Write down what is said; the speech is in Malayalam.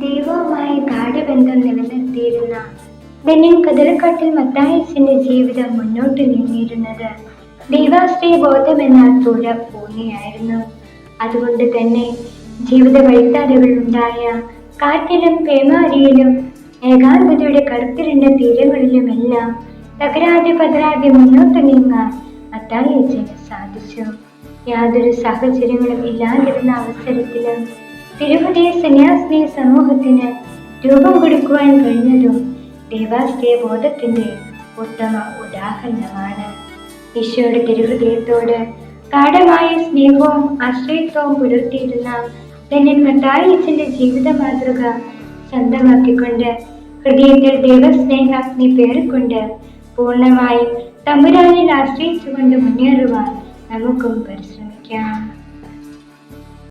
ദൈവവുമായി ഗാഠബന്ധം നിലനിർത്തിയിരുന്ന ബെന്നിൻ കതിരക്കാട്ടിൽ മത്തായസിന്റെ ജീവിതം മുന്നോട്ട് നീങ്ങിയിരുന്നത് ദൈവാശ്രീ ബോധം എന്ന തുഴ പൂർണിയായിരുന്നു അതുകൊണ്ട് തന്നെ ജീവിത വഴിത്താരകളുണ്ടായ കാറ്റിലും പേമാരിയിലും ഏകാന്തതയുടെ കടുത്തിരുണ്ട തീരങ്ങളിലുമെല്ലാം തകരാതെ പതരാതെ മുന്നോട്ട് നീങ്ങാൻ മത്തായച്ചന് സാധിച്ചു. യാതൊരു സാഹചര്യങ്ങളും ഇല്ലാതിരുന്ന അവസരത്തിൽ തിരുപതി സന്യാസിനി സമൂഹത്തിന് രൂപം കൊടുക്കുവാൻ കഴിഞ്ഞതും ദേവാശ്രയ ബോധത്തിന്റെ ഉത്തമ ഉദാഹരണമാണ്. ഈശോയുടെ തിരുഹൃദയത്തോട് ഗാഠമായ സ്നേഹവും ആശ്രയത്വവും പുലർത്തിയിരുന്ന തന്നെ മത്തായിച്ചന്റെ ജീവിത മാതൃക സ്വന്തമാക്കിക്കൊണ്ട് ഹൃദയത്തിൽ ദൈവസ്നേഹാഗ്നി പേറിക്കൊണ്ട് പൂർണമായും തമ്പുരാനിൽ ആശ്രയിച്ചുകൊണ്ട് മുന്നേറുവാൻ നമുക്കും പരിശ്രമിക്കാം. Yeah.